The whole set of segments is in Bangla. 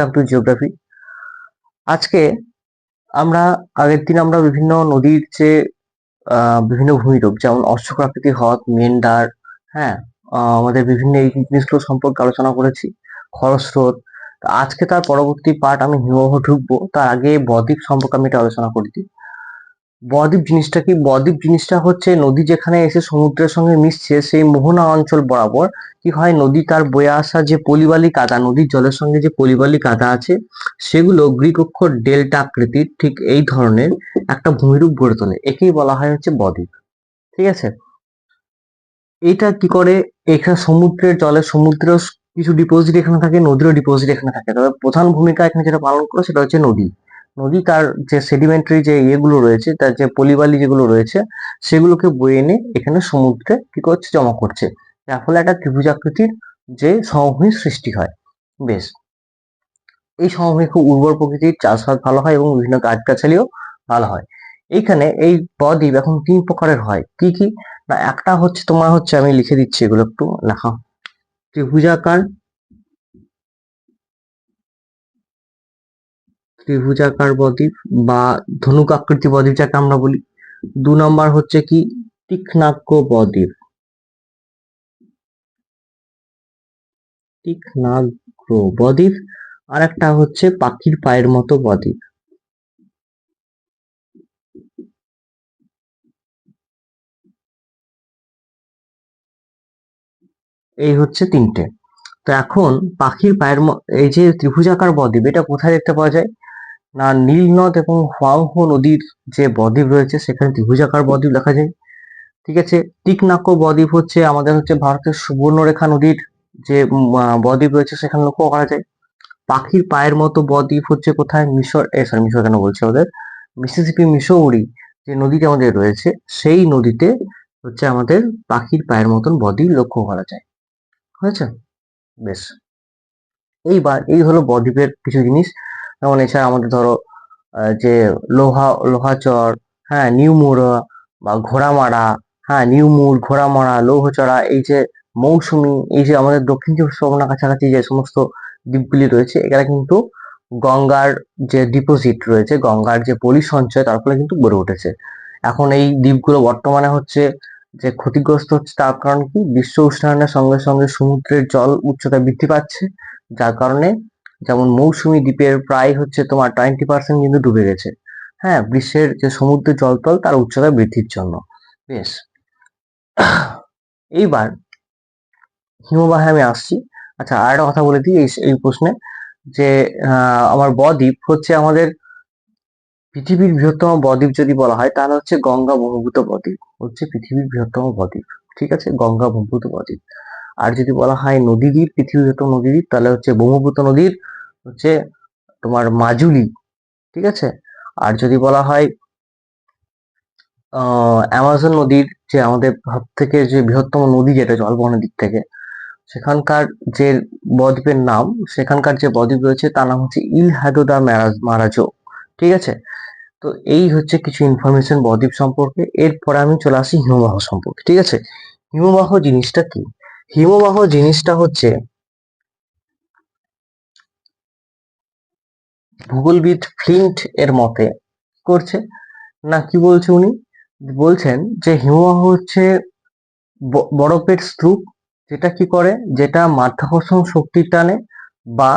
ওয়েলকাম টু জিওগ্রাফি আজকে আমরা, আগের দিন আমরা বিভিন্ন নদীর যে বিভিন্ন ভূমিরূপ, যেমন অশ্বপ্রাকৃতিক হ্রদ মেন্ডার হ্যাঁ আমাদের বিভিন্ন এই জিনিসগুলো সম্পর্কে আলোচনা করেছি, খরস্রোত। আজকে তার পরবর্তী পার্ট আমি হিমবাহ ঢুকবো, তার আগে বদ্বীপ সম্পর্কে আমি এটা আলোচনা করে দিই। বদ্বীপ জিনিসটা কি? বদ্বীপ জিনিসটা হচ্ছে নদী যেখানে এসে সমুদ্রের সঙ্গে মিশছে, সেই মোহনা অঞ্চল বরাবর। কি হয়? নদী তার বয়ে আসা যে পলিবালি কাদা, নদীর জলের সঙ্গে যে পলিবালি কাদা আছে, সেগুলো গ্রিক অক্ষর ডেল্টা আকৃতির ঠিক এই ধরনের একটা ভূমিরূপ গড়ে তোলে। একেই বলা হয় হচ্ছে বদ্বীপ। ঠিক আছে? এটা কি করে? এখানে সমুদ্রের জলে সমুদ্রের কিছু ডিপোজিট এখানে থাকে, নদীরও ডিপোজিট এখানে থাকে। তবে প্রধান ভূমিকা এখানে যেটা পালন করে সেটা হচ্ছে নদী। নদী তার যে সেডিমেন্টারি যে ইয়েগুলো রয়েছে, তার যে পলিবালি যেগুলো রয়েছে, সেগুলোকে বয়ে এনে এখানে সমুদ্রে কি করছে, জমা করছে। যার ফলে একটা ত্রিভুজাকৃতির যে সমভূমির সৃষ্টি হয়। বেশ। এই সমভূমি খুব উর্বর প্রকৃতির, চাষবাস ভালো হয় এবং বিভিন্ন গাছগাছালিও ভালো হয়। এইখানে এই বদ্বীপ এখন তিন প্রকারের হয়। কি কি? না, একটা হচ্ছে তোমার হচ্ছে আমি লিখে দিচ্ছি এগুলো একটু, লেখা। ত্রিভুজাকার ত্রিভুজাকার বদ্বীপ বা ধনুক আকৃতি বদ্বীপ যাকে আমরা বলি, দু নম্বর হচ্ছে কি? তীক্ষ্ণাগ্য বদ্বীপ তীক্ষ্ণাগ্র বদ্বীপ আর একটা হচ্ছে পাখির পায়ের মতো বদ্বীপ এই হচ্ছে তিনটে। তো এখন পাখির পায়ের এই যে ত্রিভুজাকার বদ্বীপ এটা কোথায় দেখতে পাওয়া যায়? না, নীলনদ এবং হোয়াংহো নদীর যে বদ্বীপ রয়েছে, সেখানে ত্রিভুজাকার বদ্বীপ দেখা যায়। ঠিক আছে টিকনাক্য বদ্বীপ হচ্ছে আমাদের হচ্ছে ভারতের সুবর্ণরেখা নদীর যে বদ্বীপ রয়েছে, সেখানে লক্ষ্য করা যায়। পাখির পায়ের মতো বদ্বীপ হচ্ছে কোথায়? মিশর, এ সরি মিশর কেন বলছে ওদের? মিসিসিপি মিসৌরি যে নদীটি আমাদের রয়েছে, সেই নদীতে হচ্ছে আমাদের পাখির পায়ের মতন বদ্বীপ লক্ষ্য করা যায়। হয়েছে? বেশ। এইবার এই হলো বদ্বীপের কিছু জিনিস। যেমন এছাড়া আমাদের ধরো যে লোহা লোহাচর হ্যাঁ নিউমুরা বা ঘোড়ামারা হ্যাঁ নিউমুর ঘোড়ামারা লৌহচড়া এই যে মৌসুমী, এই যে আমাদের দক্ষিণ চব্বিশ পরগনা কাছাকাছি যে সমস্ত দ্বীপগুলি রয়েছে, এখানে কিন্তু গঙ্গার যে ডিপোজিট রয়েছে, গঙ্গার যে পলি সঞ্চয় তার ফলে কিন্তু গড়ে উঠেছে। এখন এই দ্বীপগুলো বর্তমানে হচ্ছে যে ক্ষতিগ্রস্ত হচ্ছে তার কারণ কি? বিশ্ব উষ্ণায়নের সঙ্গে সঙ্গে সমুদ্রের জল উচ্চতা বৃদ্ধি পাচ্ছে, যার কারণে যেমন মৌসুমী দ্বীপের প্রায় হচ্ছে তোমার টোয়েন্টি পার্সেন্ট কিন্তু ডুবে গেছে। হ্যাঁ বিশ্বের যে সমুদ্রের জলতল তার উচ্চতা বৃদ্ধির জন্য। বেশ। এইবার হিমবাহে আমি আসছি। আচ্ছা আর একটা কথা বলে দিই এই প্রশ্নে যে আমার বদ্বীপ হচ্ছে আমাদের পৃথিবীর বৃহত্তম বদ্বীপ যদি বলা হয়, তাহলে হচ্ছে গঙ্গা ব্রহ্মপুত্র বদ্বীপ। হচ্ছে পৃথিবীর বৃহত্তম বদ্বীপ। ঠিক আছে? গঙ্গা ব্রহ্মপুত্র বদ্বীপ। আর যদি বলা হয় নদীদ্বীপ বৃহত্তম নদীদ্বীপ, তাহলে হচ্ছে ব্রহ্মপুত্র নদীর হচ্ছে তোমার মাজুলি, ঠিক আছে? আর যদি বলা হয় অ্যামাজন নদীর যে আমাদের সব থেকে যে বৃহত্তম নদী যেটা জল বহনের দিক থেকে, সেখানকার যে বদ্বীপের নাম, সেখানকার যে বদ্বীপ রয়েছে, তার নাম হচ্ছে ইল হাদোদা মারাজো ঠিক আছে? তো এই হচ্ছে কিছু ইনফরমেশন বদ্বীপ সম্পর্কে, এরপরে আমি চলে আসি হিমবাহ সম্পর্কে, ঠিক আছে? হিমবাহ জিনিসটা কি? হিমবাহ জিনিসটা হচ্ছে ভূগোলবিদ ফ্লিন্ট এর মতে করছে। না, কি বলছে উনি? বলছেন যে হিমবাহ হচ্ছে বরফের স্তূপ যেটা কি করে? যেটা মাধ্যাকর্ষণ শক্তির টানে বা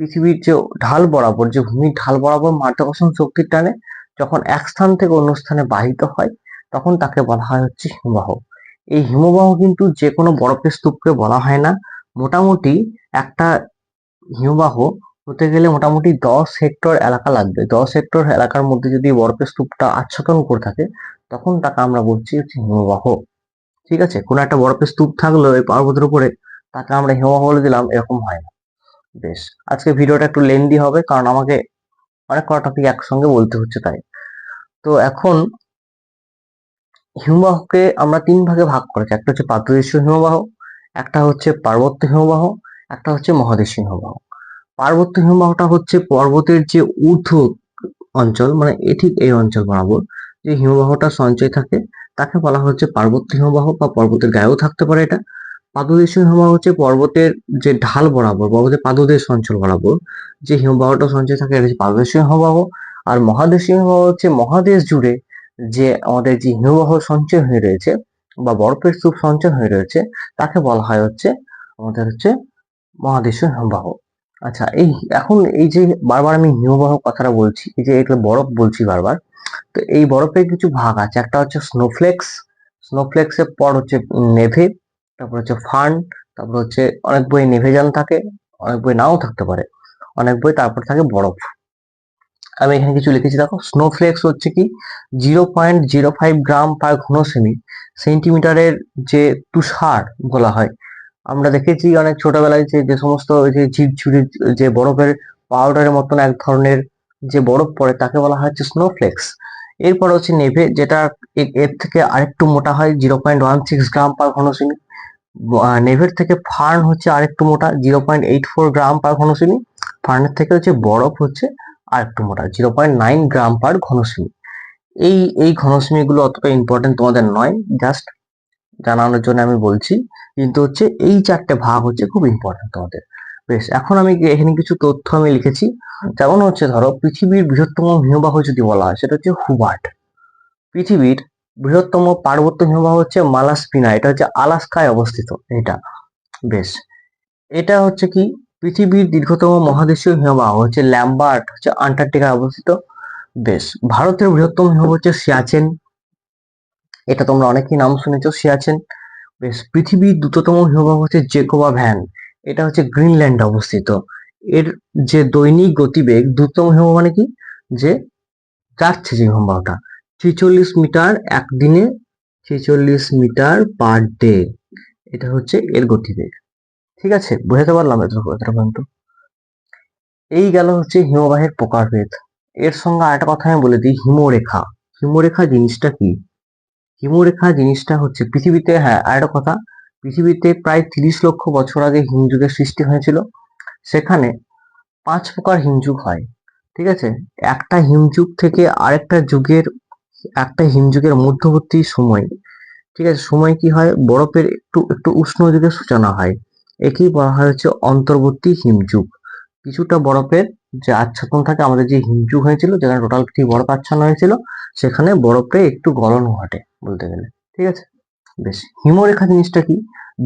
পৃথিবীর যে ঢাল বরাবর, যে ভূমির ঢাল বরাবর মাধ্যাকর্ষণ শক্তির টানে যখন এক স্থান থেকে অন্য স্থানে বাহিত হয়, তখন তাকে বলা হয় হচ্ছে হিমবাহ। এই হিমবাহ কিন্তু যে কোনো বরফের স্তূপকে বলা হয় না। মোটামুটি একটা হিমবাহ হতে গেলে মোটামুটি দশ হেক্টর এলাকা লাগবে। দশ হেক্টর এলাকার মধ্যে যদি বরফের স্তূপটা আচ্ছাদন করে থাকে, তখন তাকে আমরা বলছি হচ্ছে হিমবাহ। ঠিক আছে? কোনো একটা বরফের স্তূপ থাকল এই পর্বতের উপরে তাকে আমরা হিমবাহ বলে দিলাম, এরকম হয় না। বেশ, আজকে ভিডিওটা একটু লেন্দি হবে, কারণ আমাকে অনেক কটা টপিক একসঙ্গে বলতে হচ্ছে তাই। তো এখন হিমবাহকে আমরা তিন ভাগে ভাগ করেছি একটা হচ্ছে পাদদেশীয় হিমবাহ, একটা হচ্ছে পার্বত্য হিমবাহ, একটা হচ্ছে মহাদেশীয় হিমবাহ। পার্বত্য হিমবাহটা হচ্ছে পর্বতের যে ঊর্ধ্ব অঞ্চল মানে এ ঠিক এই অঞ্চল বরাবর যে হিমবাহটা সঞ্চয় থাকে, তাকে বলা হচ্ছে পার্বত্য হিমবাহ বা পর্বতের গায়েও থাকতে পারে এটা। পাদদেশীয় হিমবাহ হচ্ছে পর্বতের যে ঢাল বরাবর, পর্বতের পাদদেশ অঞ্চল বরাবর যে হিমবাহটা সঞ্চয় থাকে, এটা হচ্ছে পাদদেশীয় হিমবাহ। আর মহাদেশীয় হিমবাহ হচ্ছে মহাদেশ জুড়ে যে আমাদের যে হিমবাহ সঞ্চয় হয়ে রয়েছে বা বরফের স্তূপ সঞ্চয় হয়ে রয়েছে, তাকে বলা হয় হচ্ছে, আমাদের হচ্ছে মহাদেশীয় হিমবাহ। আচ্ছা এই এখন এই যে বারবার আমি হিমবাহ কথাটা বলছি, এই যে এগুলো বরফ বলছি বারবার, তো এই বরফের কিছু ভাগ আছে। একটা হচ্ছে স্নোফ্লেক্স স্নোফ্লেক্সের পর হচ্ছে নেভে, তারপর হচ্ছে ফান তারপর হচ্ছে অনেক বই নেভেজান থাকে, অনেক বই নাও থাকতে পারে, অনেক বই তারপর থাকে বরফ। আমি এখানে কিছু লিখেছি, দেখো স্নোফ্লেক্স হচ্ছে কি zero point zero five gram per ঘন সেমি সেন্টিমিটারের যে তুষার বলা হয়। আমরা দেখেছি অনেক ছোটবেলায় যে যে সমস্ত যে ঝিরঝিরি যে বরফের পাউডারের মতন এক ধরনের যে বরফ পড়ে, তাকে বলা হয় হচ্ছে স্নোফ্লেক্স এরপর হচ্ছে নেভে, যেটা এর থেকে আরেকটু মোটা হয় zero point one six gram per ঘন সেমি নেভের থেকে ফার্ন হচ্ছে আরেকটু মোটা zero point eight four gram per ঘন সেমি ফার্নের থেকে হচ্ছে বরফ হচ্ছে আরেকটু মোটা zero point nine gram per ঘন সেমি এই এই ঘনসেমি গুলো অতটা ইম্পর্টেন্ট তোমাদের নয় জাস্ট জানানোর জন্য আমি বলছি। কিন্তু হচ্ছে এই চারটে ভাগ হচ্ছে খুব ইম্পর্টেন্ট তোমাদের। বেশ, এখন আমি এখানে কিছু তথ্য আমি লিখেছি। যেমন হচ্ছে ধরো, পৃথিবীর বৃহত্তম হিমবাহ যদি বলা হয়, সেটা হচ্ছে হুবার্ট পৃথিবীর বৃহত্তম পার্বত্য হিমবাহ হচ্ছে মালাসপিনা এটা হচ্ছে আলাস্কায় অবস্থিত, এটা। বেশ, এটা হচ্ছে কি? পৃথিবীর দীর্ঘতম মহাদেশীয় হিমবাহ হচ্ছে ল্যাম্বার্ট, হচ্ছে আন্টার্কটিকায় অবস্থিত বেশ ভারতের বৃহত্তম হিমবাহ হচ্ছে সিয়াচেন। এটা তোমরা অনেকেই নাম শুনেছো, সিয়াচেন। বেশ, পৃথিবীর দ্রুততম হিমবাহ হচ্ছে জেকোবা ভ্যান। এটা হচ্ছে গ্রিনল্যান্ডে অবস্থিত। এর যে দৈনিক গতিবেগ, দ্রুততম হিমবাহ মানে কি? যে যাচ্ছে যে হিমবাহটা। ছেচল্লিশ মিটার একদিনে, ছেচল্লিশ মিটার পার ডে। এটা হচ্ছে এর গতিবেগ। ঠিক আছে? বোঝাতে পারলাম এত এতটা পর্যন্ত। এই গেল হচ্ছে হিমবাহের প্রকারভেদ। এর সঙ্গে আরেকটা কথা আমি বলে দিই, হিমরেখা। হিমরেখা জিনিসটা কি? হিমরেখা জিনিসটা হচ্ছে পৃথিবীতে হ্যাঁ আরেকটা কথা, পৃথিবীতে প্রায় তিরিশ লক্ষ বছর আগে হিমযুগের সৃষ্টি হয়েছিল। সেখানে পাঁচ প্রকার হিমযুগ হয়, ঠিক আছে? একটা হিমযুগ থেকে আরেকটা যুগের, একটা হিমযুগের মধ্যবর্তী সময়, ঠিক আছে? সময় কি হয়? বরফের একটু একটু উষ্ণ যুগের সূচনা হয়। একেই বলা হয় হচ্ছে অন্তর্বর্তী হিমযুগ। কিছুটা বরফের যে আচ্ছাদন থাকে, আমাদের যে হিমযুগ হয়েছিল, যেখানে টোটাল পৃথিবী বরফ আচ্ছন্ন হয়েছিল, সেখানে বরফে একটু গলন ঘটে বলতে গেলে। ঠিক আছে? বেশ। হিমরেখা জিনিসটা কি?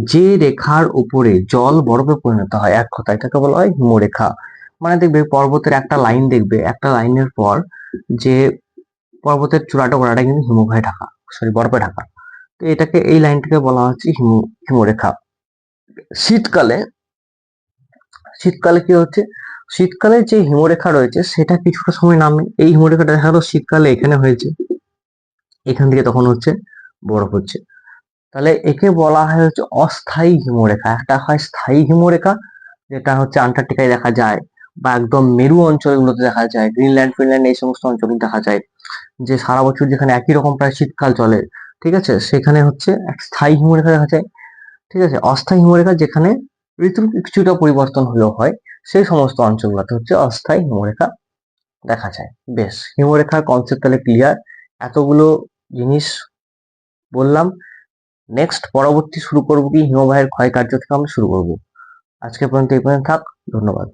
যে রেখার উপরে জল বরফে পরিণত হয়, এক কথা এটাকে বলা হয় হিমরেখা। মানে দেখবে পর্বতের একটা লাইন দেখবে, একটা লাইনের পর যে পর্বতের চূড়াটা গোড়াটা কিন্তু হিমবাহে ঢাকা সরি বরফে ঢাকা। তো এটাকে এই লাইনটাকে বলা হচ্ছে হিম হিমরেখা। শীতকালে শীতকালে কি হচ্ছে? শীতকালে যে হিমরেখা রয়েছে, সেটা কিছুটা সময় নামে। এই হিমরেখাটা দেখা গেলো শীতকালে এখানে হয়েছে। এখান থেকে তখন হচ্ছে বরফ হচ্ছে। তাহলে একে বলা হয় হচ্ছে অস্থায়ী হিমরেখা। একটা হয় স্থায়ী হিমরেখা, যেটা হচ্ছে আন্টার্কটিকায় দেখা যায়, বা একদম মেরু অঞ্চলগুলোতে দেখা যায়, গ্রিনল্যান্ড, ফিনল্যান্ড, এই সমস্ত অঞ্চলে দেখা যায়, যে সারা বছর যেখানে একই রকম প্রায় শীতকাল চলে, ঠিক আছে? সেখানে হচ্ছে এক স্থায়ী হিমরেখা দেখা যায়। ঠিক আছে? অস্থায়ী হিমরেখা যেখানে ঋতুর কিছুটা পরিবর্তন হলেও হয়, সেই সমস্ত অঞ্চলগুলোতে হচ্ছে অস্থায়ী হিমরেখা দেখা যায়। বেশ, হিমরেখার কনসেপ্ট তাহলে ক্লিয়ার এতগুলো জিনিস বললাম। নেক্সট পরবর্তী শুরু করব কি? হিমবাহের ক্ষয় কার্য থেকে আমরা শুরু করব। আজকে পর্যন্ত এই পর্যন্ত থাক। ধন্যবাদ।